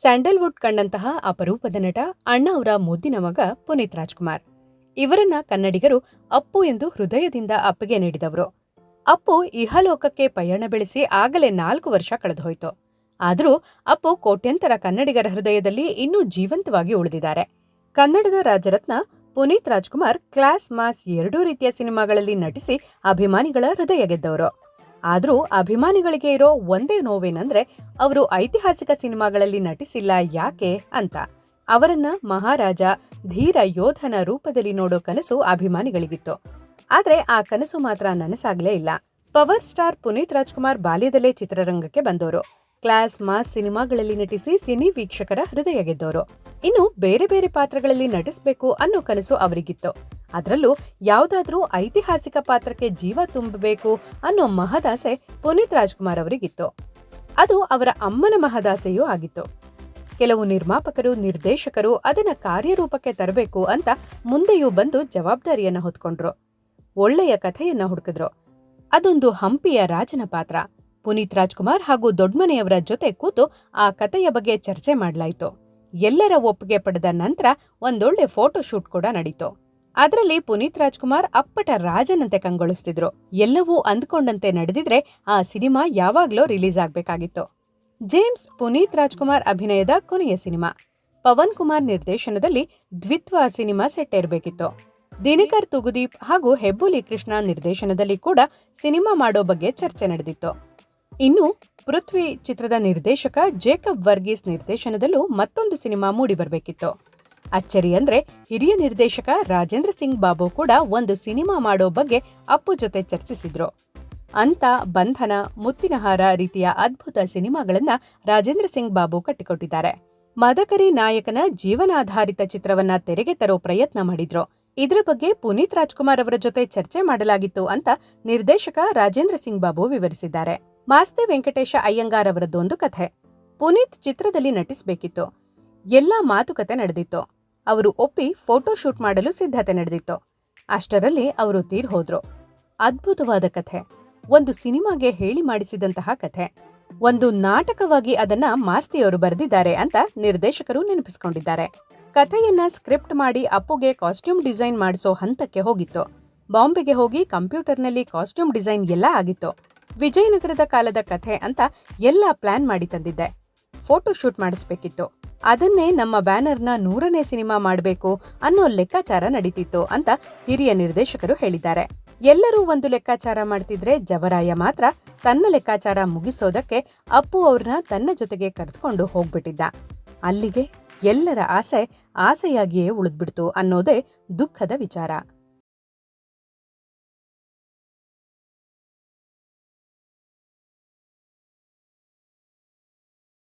Sandalwood ಕಂಡಂತಹ ಅಪರೂಪದ ನಟ ಅಣ್ಣ ಅವರ ಮುದ್ದಿನ ಮಗ ಪುನೀತ್ ರಾಜ್ಕುಮಾರ್. ಇವರನ್ನ ಕನ್ನಡಿಗರು ಅಪ್ಪು ಎಂದು ಹೃದಯದಿಂದ ಅಪ್ಪಿಗೆ ನೀಡಿದವರು. ಅಪ್ಪು ಇಹಲೋಕಕ್ಕೆ ಪಯಣ ಬೆಳೆಸಿ ಆಗಲೇ ನಾಲ್ಕು ವರ್ಷ ಕಳೆದುಹೋಯಿತು. ಆದರೂ ಅಪ್ಪು ಕೋಟ್ಯಂತರ ಕನ್ನಡಿಗರ ಹೃದಯದಲ್ಲಿ ಇನ್ನೂ ಜೀವಂತವಾಗಿ ಉಳಿದಿದ್ದಾರೆ. ಕನ್ನಡದ ರಾಜರತ್ನ ಪುನೀತ್ ರಾಜ್ಕುಮಾರ್ ಕ್ಲಾಸ್ ಮಾಸ್ ಎರಡೂ ರೀತಿಯ ಸಿನಿಮಾಗಳಲ್ಲಿ ನಟಿಸಿ ಅಭಿಮಾನಿಗಳ ಹೃದಯ ಗೆದ್ದವರು. ಆದರೂ ಅಭಿಮಾನಿಗಳಿಗೆ ಇರೋ ಒಂದೇ ನೋವೇನಂದ್ರೆ ಅವರು ಐತಿಹಾಸಿಕ ಸಿನಿಮಾಗಳಲ್ಲಿ ನಟಿಸಿಲ್ಲ ಯಾಕೆ ಅಂತ. ಅವರನ್ನ ಮಹಾರಾಜ, ಧೀರ ಯೋಧನ ರೂಪದಲ್ಲಿ ನೋಡೋ ಕನಸು ಅಭಿಮಾನಿಗಳಿಗಿತ್ತು. ಆದ್ರೆ ಆ ಕನಸು ಮಾತ್ರ ನನಸಾಗ್ಲೇ ಇಲ್ಲ. ಪವರ್ ಸ್ಟಾರ್ ಪುನೀತ್ ರಾಜ್ಕುಮಾರ್ ಬಾಲ್ಯದಲ್ಲೇ ಚಿತ್ರರಂಗಕ್ಕೆ ಬಂದವರು ಕ್ಲಾಸ್ ಮಾಸ್ ಸಿನಿಮಾಗಳಲ್ಲಿ ನಟಿಸಿ ಸಿನಿ ವೀಕ್ಷಕರ ಹೃದಯ ಗೆದ್ದವರು ಇನ್ನು ಬೇರೆ ಬೇರೆ ಪಾತ್ರಗಳಲ್ಲಿ ನಟಿಸಬೇಕು ಅನ್ನೋ ಕನಸು ಅವರಿಗಿತ್ತು. ಅದರಲ್ಲೂ ಯಾವುದಾದ್ರೂ ಐತಿಹಾಸಿಕ ಪಾತ್ರಕ್ಕೆ ಜೀವ ತುಂಬಬೇಕು ಅನ್ನೋ ಮಹದಾಸೆ ಪುನೀತ್ ರಾಜ್ಕುಮಾರ್ ಅವರಿಗಿತ್ತು. ಅದು ಅವರ ಅಮ್ಮನ ಮಹದಾಸೆಯೂ ಆಗಿತ್ತು. ಕೆಲವು ನಿರ್ಮಾಪಕರು, ನಿರ್ದೇಶಕರು ಅದನ್ನ ಕಾರ್ಯರೂಪಕ್ಕೆ ತರಬೇಕು ಅಂತ ಮುಂದೆಯೂ ಬಂದು ಜವಾಬ್ದಾರಿಯನ್ನ ಹೊತ್ಕೊಂಡ್ರು. ಒಳ್ಳೆಯ ಕಥೆಯನ್ನ ಹುಡುಕಿದ್ರು. ಅದೊಂದು ಹಂಪಿಯ ರಾಜನ ಪಾತ್ರ. ಪುನೀತ್ ರಾಜ್ಕುಮಾರ್ ಹಾಗೂ ದೊಡ್ಮನೆಯವರ ಜೊತೆ ಕೂತು ಆ ಕಥೆಯ ಬಗ್ಗೆ ಚರ್ಚೆ ಮಾಡಲಾಯಿತು. ಎಲ್ಲರ ಒಪ್ಪಿಗೆ ಪಡೆದ ನಂತರ ಒಂದೊಳ್ಳೆ ಫೋಟೋ ಶೂಟ್ ಕೂಡ ನಡೀತು. ಅದರಲ್ಲಿ ಪುನೀತ್ ರಾಜ್ಕುಮಾರ್ ಅಪ್ಪಟ ರಾಜನಂತೆ ಕಂಗೊಳಿಸ್ತಿದ್ರು. ಎಲ್ಲವೂ ಅಂದ್ಕೊಂಡಂತೆ ನಡೆದಿದ್ರೆ ಆ ಸಿನಿಮಾ ಯಾವಾಗ್ಲೋ ರಿಲೀಸ್ ಆಗ್ಬೇಕಾಗಿತ್ತು. ಜೇಮ್ಸ್ ಪುನೀತ್ ರಾಜ್ಕುಮಾರ್ ಅಭಿನಯದ ಕೊನೆಯ ಸಿನಿಮಾ. ಪವನ್ ಕುಮಾರ್ ನಿರ್ದೇಶನದಲ್ಲಿ ದ್ವಿತ್ವ ಸಿನಿಮಾ ಸೆಟ್ ಇರಬೇಕಿತ್ತು ದಿನಕರ್ ತುಗುದೀಪ್ ಹಾಗೂ ಹೆಬ್ಬುಲಿ ಕೃಷ್ಣ ನಿರ್ದೇಶನದಲ್ಲಿ ಕೂಡ ಸಿನಿಮಾ ಮಾಡೋ ಬಗ್ಗೆ ಚರ್ಚೆ ನಡೆದಿತ್ತು. ಇನ್ನು ಪೃಥ್ವಿ ಚಿತ್ರದ ನಿರ್ದೇಶಕ ಜೇಕಬ್ ವರ್ಗೀಸ್ ನಿರ್ದೇಶನದಲ್ಲೂ ಮತ್ತೊಂದು ಸಿನಿಮಾ ಮೂಡಿಬರಬೇಕಿತ್ತು. ಅಚ್ಚರಿ ಅಂದ್ರೆ ಹಿರಿಯ ನಿರ್ದೇಶಕ ರಾಜೇಂದ್ರ ಸಿಂಗ್ ಬಾಬು ಕೂಡ ಒಂದು ಸಿನಿಮಾ ಮಾಡೋ ಬಗ್ಗೆ ಅಪ್ಪು ಜೊತೆ ಚರ್ಚಿಸಿದ್ರು. ಅಂತ ಬಂಧನ ಮುತ್ತಿನಹಾರ ರೀತಿಯ ಅದ್ಭುತ ಸಿನಿಮಾಗಳನ್ನ ರಾಜೇಂದ್ರ ಸಿಂಗ್ ಬಾಬು ಕಟ್ಟಿಕೊಟ್ಟಿದ್ದಾರೆ. ಮದಕರಿ ನಾಯಕನ ಜೀವನಾಧಾರಿತ ಚಿತ್ರವನ್ನ ತೆರೆಗೆ ತರೋ ಪ್ರಯತ್ನ ಮಾಡಿದ್ರು. ಇದರ ಬಗ್ಗೆ ಪುನೀತ್ ರಾಜ್ಕುಮಾರ್ ಅವರ ಜೊತೆ ಚರ್ಚೆ ಮಾಡಲಾಗಿತ್ತು ಅಂತ ನಿರ್ದೇಶಕ ರಾಜೇಂದ್ರ ಸಿಂಗ್ ಬಾಬು ವಿವರಿಸಿದ್ದಾರೆ. ಮಾಸ್ತಿ ವೆಂಕಟೇಶ ಅಯ್ಯಂಗಾರ್ ಅವರದ್ದೊಂದು ಕಥೆ. ಪುನೀತ್ ಚಿತ್ರದಲ್ಲಿ ನಟಿಸಬೇಕಿತ್ತು. ಎಲ್ಲಾ ಮಾತುಕತೆ ನಡೆದಿತ್ತು. ಅವರು ಒಪ್ಪಿ ಫೋಟೋ ಶೂಟ್ ಮಾಡಲು ಸಿದ್ಧತೆ ನಡೆದಿತ್ತು. ಅಷ್ಟರಲ್ಲಿ ಅವರು ತೀರ್ ಹೋದ್ರು. ಅದ್ಭುತವಾದ ಕಥೆ. ಒಂದು ಸಿನಿಮಾಗೆ ಹೇಳಿ ಮಾಡಿಸಿದಂತಹ ಕಥೆ. ಒಂದು ನಾಟಕವಾಗಿ ಅದನ್ನ ಮಾಸ್ತಿಯವರು ಬರೆದಿದ್ದಾರೆ ಅಂತ ನಿರ್ದೇಶಕರು ನೆನಪಿಸಿಕೊಂಡಿದ್ದಾರೆ. ಕಥೆಯನ್ನ ಸ್ಕ್ರಿಪ್ಟ್ ಮಾಡಿ ಅಪ್ಪುಗೆ ಕಾಸ್ಟ್ಯೂಮ್ ಡಿಸೈನ್ ಮಾಡಿಸೋ ಹಂತಕ್ಕೆ ಹೋಗಿತ್ತು. ಬಾಂಬೆಗೆ ಹೋಗಿ ಕಂಪ್ಯೂಟರ್ನಲ್ಲಿ ಕಾಸ್ಟ್ಯೂಮ್ ಡಿಸೈನ್ ಎಲ್ಲ ಆಗಿತ್ತು. ವಿಜಯನಗರದ ಕಾಲದ ಕಥೆ ಅಂತ ಎಲ್ಲ ಪ್ಲಾನ್ ಮಾಡಿ ತಂದಿದ್ದೆ. ಫೋಟೋ ಶೂಟ್ ಮಾಡಿಸ್ಬೇಕಿತ್ತು. ಅದನ್ನೇ ನಮ್ಮ ಬ್ಯಾನರ್ನ ನೂರನೇ ಸಿನಿಮಾ ಮಾಡಬೇಕು ಅನ್ನೋ ಲೆಕ್ಕಾಚಾರ ನಡೀತಿತ್ತು ಅಂತ ಹಿರಿಯ ನಿರ್ದೇಶಕರು ಹೇಳಿದ್ದಾರೆ. ಎಲ್ಲರೂ ಒಂದು ಲೆಕ್ಕಾಚಾರ ಮಾಡ್ತಿದ್ರೆ ಜವರಾಯ ಮಾತ್ರ ತನ್ನ ಲೆಕ್ಕಾಚಾರ ಮುಗಿಸೋದಕ್ಕೆ ಅಪ್ಪು ಅವ್ರನ್ನ ತನ್ನ ಜೊತೆಗೆ ಕರೆದುಕೊಂಡು ಹೋಗ್ಬಿಟ್ಟಿದ್ದ. ಅಲ್ಲಿಗೆ ಎಲ್ಲರ ಆಸೆ ಆಸೆಯಾಗಿಯೇ ಉಳಿದ್ಬಿಡ್ತು ಅನ್ನೋದೇ ದುಃಖದ ವಿಚಾರ.